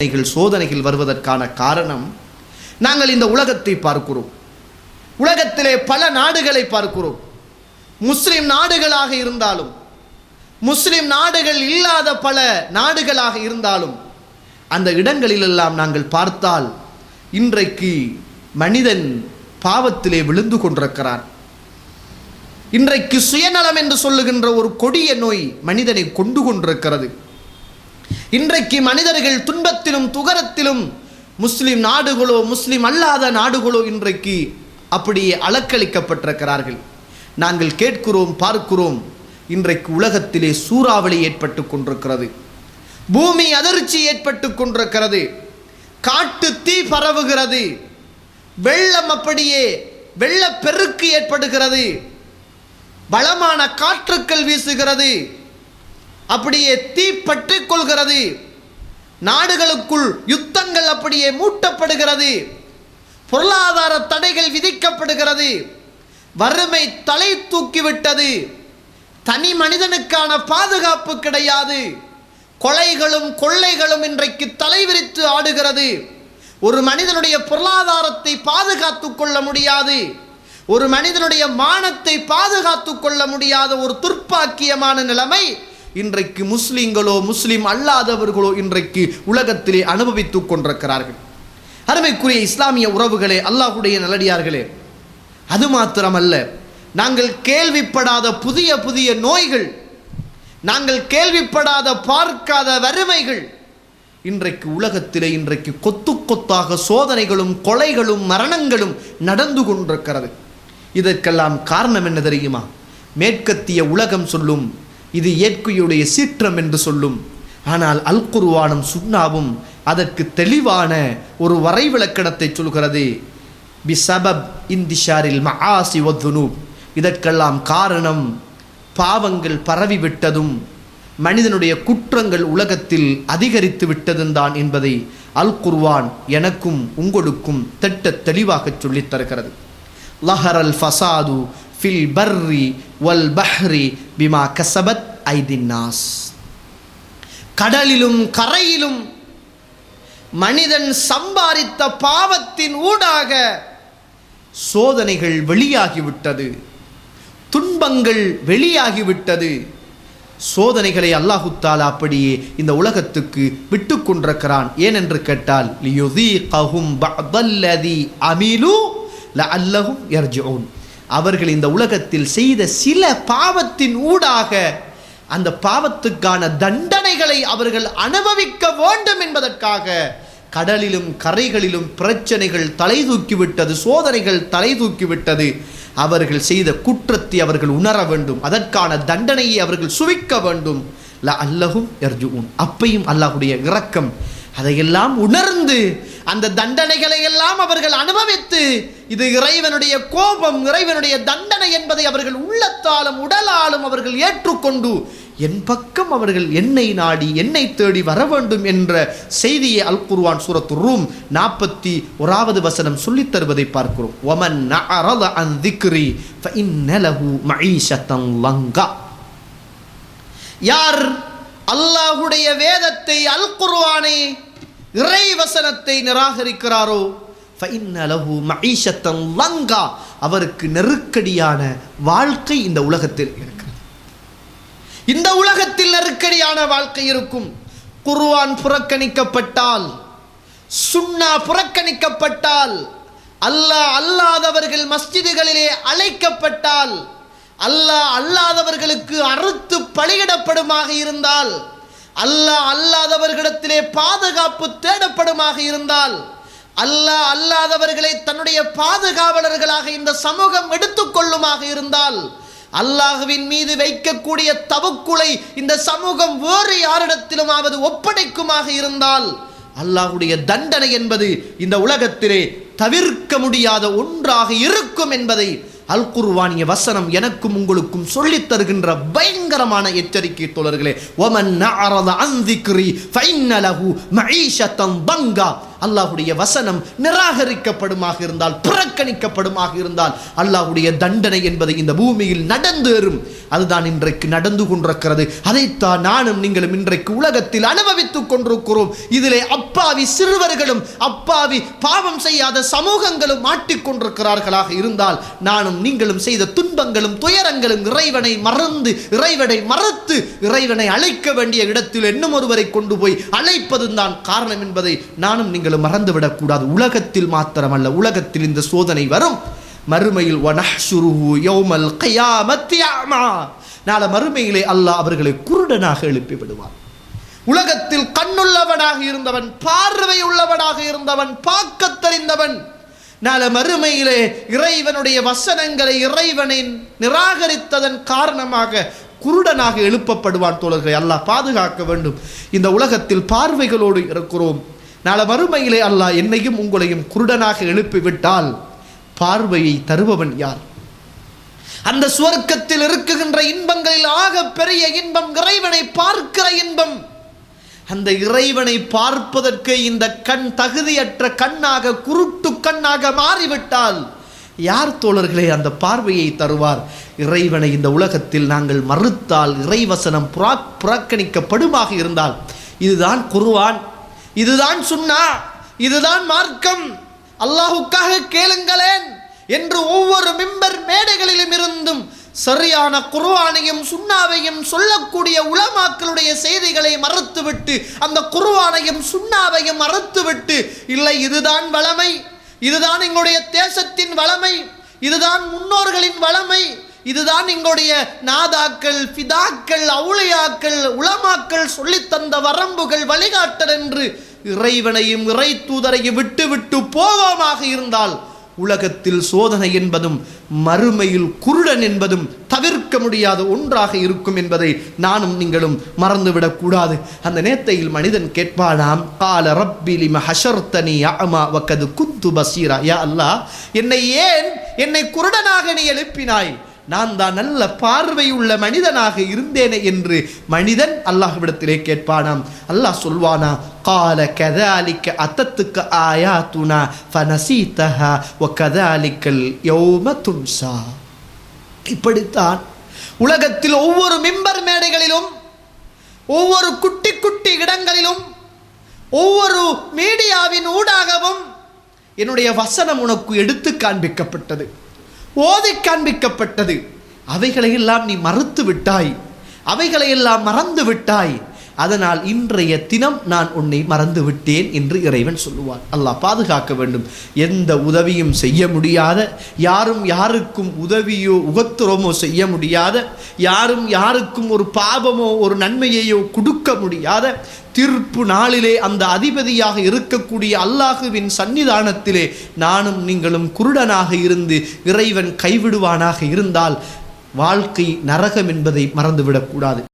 சோதனைகள் சோதனைகள் வருவதற்கான காரணம் நாங்கள் இந்த உலகத்தை பார்க்கிறோம். உலகத்திலே பல நாடுகளை பார்க்கிறோம். முஸ்லிம் நாடுகளாக இருந்தாலும் முஸ்லிம் நாடுகள் இல்லாத பல நாடுகளாக இருந்தாலும் அந்த இடங்களிலெல்லாம் நாங்கள் பார்த்தால் இன்றைக்கு மனிதன் பாவத்திலே விழுந்து கொண்டிருக்கிறான். இன்றைக்கு சுயநலம் என்று சொல்லுகின்ற ஒரு கொடிய நோய் மனிதனை கொண்டு கொண்டிருக்கிறது. இன்றைக்கு மனிதர்கள் துன்பத்திலும் துகரத்திலும் முஸ்லிம் நாடுகளோ முஸ்லிம் அல்லாத நாடுகளோ இன்றைக்கு அப்படியே அலக்களிக்கப்பட்டிருக்கிறார்கள் நாங்கள் கேட்கிறோம் பார்க்கிறோம் இன்றைக்கு உலகத்திலே சூறாவளி ஏற்பட்டு கொண்டிருக்கிறது. பூமி அதிர்ச்சி ஏற்பட்டு கொண்டிருக்கிறது. காட்டு தீ பரவுகிறது. வெள்ளம் அப்படியே வெள்ளப்பெருக்கு ஏற்படுகிறது. பலமான காற்றுக்கள் வீசுகிறது. அப்படியே தீ கொள்கிறது. நாடுகளுக்குள் யுத்தங்கள் அப்படியே மூட்டப்படுகிறது. பொருளாதார தடைகள் விதிக்கப்படுகிறது. வறுமை தலை தூக்கிவிட்டது. தனி மனிதனுக்கான பாதுகாப்பு கிடையாது. கொலைகளும் கொள்ளைகளும் இன்றைக்கு தலைவிரித்து ஆடுகிறது. ஒரு மனிதனுடைய பொருளாதாரத்தை பாதுகாத்துக் கொள்ள முடியாது. ஒரு மனிதனுடைய மானத்தை பாதுகாத்துக் கொள்ள முடியாத ஒரு துர்ப்பாக்கியமான நிலைமை இன்றைக்கு முஸ்லிம்களோ முஸ்லிம் அல்லாதவர்களோ இன்றைக்கு உலகத்திலே அனுபவித்துக் கொண்டிருக்கிறார்கள். அருமைக்குரிய இஸ்லாமிய உறவுகளே அல்லாஹுடைய நல்லடியார்களே அது மாத்திரமல்ல நாங்கள் கேள்விப்படாத புதிய புதிய நோய்கள் நாங்கள் கேள்விப்படாத பார்க்காத வறுமைகள் இன்றைக்கு உலகத்திலே இன்றைக்கு கொத்து கொத்தாக சோதனைகளும் கொலைகளும் மரணங்களும் நடந்து கொண்டிருக்கிறது. இதற்கெல்லாம் காரணம் என்ன தெரியுமா? மேற்கத்திய உலகம் சொல்லும் இது இயற்கையுடைய சீற்றம் என்று சொல்லும். ஆனால் அல் குர்வானும் சுன்னாவும் அதற்கு தெளிவான ஒரு வரைவிலக்கணத்தை சொல்கிறது. பிசபப் இந்திஷாரில் மஆசி ஒத்துனூப் இதற்கெல்லாம் காரணம் பாவங்கள் பரவிவிட்டதும் மனிதனுடைய குற்றங்கள் உலகத்தில் அதிகரித்து விட்டதும் தான் என்பதை அல் குர்வான் எனக்கும் உங்களுக்கும் திட்ட தெளிவாக சொல்லித் தருகிறது. லஹரல் ஃபசாது ஃபில் பர்ரி வல் பஹ்ரி பிமா கசபத் ஐதின்னாஸ் கடலிலும் கரையிலும் மனிதன் சம்பாதித்த பாவத்தின் ஊடாக சோதனைகள் வெளியாகிவிட்டது. துன்பங்கள் வெளியாகிவிட்டது. சோதனைகளை அல்லாஹுத்தால் அப்படியே இந்த உலகத்துக்கு விட்டு கொண்டிருக்கிறான். ஏனென்று கேட்டால் லியுதீகஹும் பஅதல்லதி அமிலு லஅல்லஹும் யர்ஜிஊன். அவர்கள் இந்த உலகத்தில் செய்த சில பாவத்தின் ஊடாக அந்த பாவத்துக்கான தண்டனைகளை அவர்கள் அனுபவிக்க வேண்டும் என்பதற்காக கடலிலும் கரைகளிலும் பிரச்சனைகள் தலை தூக்கிவிட்டது சோதனைகள் தலை தூக்கிவிட்டது அவர்கள் செய்த குற்றத்தை அவர்கள் உணர வேண்டும். அதற்கான தண்டனையை அவர்கள் சுவிக்க வேண்டும். ல அல்லஹும் எர்ஜுவும் அப்பையும் அல்லாஹுடைய இரக்கம். அதையெல்லாம் உணர்ந்து அந்த தண்டனைகளை எல்லாம் அவர்கள் அனுபவித்து இது இறைவனுடைய கோபம் இறைவனுடைய தண்டனை என்பதை அவர்கள் உள்ளத்தாலும் உடலாலும் அவர்கள் ஏற்றுக்கொண்டு என் பக்கம் அவர்கள் என்னை நாடி என்னை தேடி வர வேண்டும் என்ற செய்தியை அல் குர்வான் சூரத்து ரூம் நாற்பத்தி ஓராவது வசனம் சொல்லித் தருவதை பார்க்கிறோம். ஒமன் அறல அன் திக்ரி இன்னலகு மஈஷத்தன் லங்கா. யார் அல்லாஹுடைய வேதத்தை அல் குர்வானை இறை வசனத்தை நிராகரிக்கிறாரோ லங்கா அவருக்கு நெருக்கடியான வாழ்க்கை இந்த உலகத்தில் இருக்கிறது. இந்த உலகத்தில் நெருக்கடியான வாழ்க்கை இருக்கும். குர்வான் புறக்கணிக்கப்பட்டால் சுண்ணா புறக்கணிக்கப்பட்டால் அல்லாஹ் அல்லாதவர்கள் மஸ்ஜிதுகளிலே அழைக்கப்பட்டால் அல்லாஹ் அல்லாதவர்களுக்கு அறுத்து பலியிடப்படுமாக இருந்தால் அல்லாஹ் அல்லாதவர்களிடத்திலே பாதுகாப்பு தேடப்படுமாக இருந்தால் அல்லாஹ் அல்லாதவர்களை தன்னுடைய பாதுகாவலர்களாக இந்த சமூகம் எடுத்துக்கொள்ளுமாக இருந்தால் அல்லாஹுவின் மீது வைக்கக்கூடிய தவக்குலை இந்த சமூகம் வேறு யாரிடத்திலுமாவது ஒப்படைக்குமாக இருந்தால் அல்லாஹுடைய தண்டனை என்பது இந்த உலகத்திலே தவிர்க்க முடியாத ஒன்றாக இருக்கும் என்பதை அல் குர்வானிய வசனம் எனக்கும் உங்களுக்கும் சொல்லித் தருகின்ற பயங்கரமான எச்சரிக்கை தோழர்களே. ஒமன் அறத அந்திக்ரி ஃபைன்னலஹு மஈஷத்தன் பங்கா. அல்லாஹுடைய வசனம் நிராகரிக்கப்படுமாக இருந்தால் புறக்கணிக்கப்படுமாக இருந்தால் அல்லாஹுடைய தண்டனை என்பதை இந்த பூமியில் நடந்தேறும். அதுதான் இன்றைக்கு நடந்து கொண்டிருக்கிறது. அதைத்தான் நானும் நீங்களும் இன்றைக்கு உலகத்தில் அனுபவித்துக் கொண்டிருக்கிறோம். இதிலே அப்பாவி சிறுவர்களும் அப்பாவி பாவம் செய்யாத சமூகங்களும் மாட்டிக்கொண்டிருக்கிறார்களாக இருந்தால் நானும் நீங்களும் செய்த துன்பங்களும் துயரங்களும் இறைவனை மறந்து இறைவனை மறத்து இறைவனை அழைக்க வேண்டிய இடத்தில் இன்னும் ஒருவரை கொண்டு போய் அழைப்பதுதான் காரணம் என்பதை நானும் நீங்கள் நீங்களும் மறந்துவிடக்கூடாது. உலகத்தில் மாத்திரமல்ல உலகத்தில் இந்த சோதனை வரும். மறுமையில் வனஹ்ஷுருஹு நாளை மறுமையிலே அல்லாஹ் அவர்களை குருடனாக எழுப்பி விடுவான் உலகத்தில் கண்ணுள்ளவனாக இருந்தவன் பார்வை உள்ளவனாக இருந்தவன் பார்க்க தெரிந்தவன் நாளை மறுமையிலே இறைவனுடைய வசனங்களை இறைவனை நிராகரித்ததன் காரணமாக குருடனாக எழுப்பப்படுவான் தோழர்களை. அல்லாஹ் பாதுகாக்க வேண்டும். இந்த உலகத்தில் பார்வைகளோடு இருக்கிறோம். நாளை மறுமையிலே அல்லாஹ் என்னையும் உங்களையும் குருடனாக எழுப்பிவிட்டால் பார்வையை தருபவன் யார்? அந்த சுவர்க்கத்தில் இருக்குகின்ற இன்பங்களில் ஆக பெரிய இன்பம் இறைவனை பார்க்கிற இன்பம். அந்த இறைவனை பார்ப்பதற்கு இந்த கண் தகுதியற்ற கண்ணாக குருட்டு கண்ணாக மாறிவிட்டால் யார் தோழர்களே அந்த பார்வையை தருவார்? இறைவனை இந்த உலகத்தில் நாங்கள் மறுத்தால் இறைவசனம் புறா புறக்கணிக்கப்படுமாக இருந்தால் இதுதான் குருவான் இதுதான் சுன்னா இதுதான் மார்க்கம். அல்லாஹுக்காக கேளுங்களேன் என்று ஒவ்வொரு மிம்பர் மேடைகளிலும் இருந்தும் சரியான குருவானையும் சுண்ணாவையும் சொல்லக்கூடிய உலமாக்களுடைய செய்திகளை மறுத்துவிட்டு அந்த குருவானையும் சுண்ணாவையும் மறுத்துவிட்டு இல்லை இதுதான் வளமை இதுதான் எங்களுடைய தேசத்தின் வளமை இதுதான் முன்னோர்களின் வளமை இதுதான் எங்களுடைய நாதாக்கள் பிதாக்கள் அவுளியாக்கள் உலமாக்கள் சொல்லித் தந்த வரம்புகள் வழிகாட்டல் என்று இறைவனையும் இறை தூதரையும் விட்டு விட்டு போவோமாக இருந்தால் உலகத்தில் சோதனை என்பதும் மறுமையில் குருடன் என்பதும் தவிர்க்க முடியாத ஒன்றாக இருக்கும் என்பதை நானும் நீங்களும் மறந்துவிடக் கூடாது. அந்த நேத்தையில் மனிதன் கேட்பானாம் கால ரப்பிலிம ஹஷர்தனி அமா வக்கது குத்து பசீரா. யா அல்லாஹ் என்னை ஏன் என்னை குருடனாக நீ எழுப்பினாய்? நான் தான் நல்ல பார்வையுள்ள மனிதனாக இருந்தேனே என்று மனிதன் அல்லாஹ்விடத்திலே கேட்பானாம். அல்லாஹ் சொல்வானா கால கதாலிக்க அத்தத்துக்கு ஆயாத்துனா ஃபனசீத்தஹா வ கதாலிக்கல் யௌம துன்சா. இப்படித்தான் உலகத்தில் ஒவ்வொரு மிம்பர் மேடைகளிலும் ஒவ்வொரு குட்டி குட்டி இடங்களிலும் ஒவ்வொரு மீடியாவின் ஊடாகவும் என்னுடைய வசனம் உனக்கு எடுத்து காண்பிக்கப்பட்டது. ஓதி காண்பிக்கப்பட்டது. அவைகளையெல்லாம் நீ மறுத்து விட்டாய். அவைகளையெல்லாம் மறந்து விட்டாய். அதனால் இன்றைய தினம் நான் உன்னை மறந்து விட்டேன் என்று இறைவன் சொல்லுவார். அல்லாஹ் பாதுகாக்க வேண்டும். எந்த உதவியும் செய்ய முடியாத யாரும் யாருக்கும் உதவியோ உகத்துரமோ செய்ய முடியாத யாரும் யாருக்கும் ஒரு பாபமோ ஒரு நன்மையையோ கொடுக்க முடியாத தீர்ப்பு நாளிலே அந்த அதிபதியாக இருக்கக்கூடிய அல்லாஹுவின் சன்னிதானத்திலே நானும் நீங்களும் குருடனாக இருந்து இறைவன் கைவிடுவானாக இருந்தால் வாழ்க்கை நரகம் என்பதை மறந்துவிடக்கூடாது.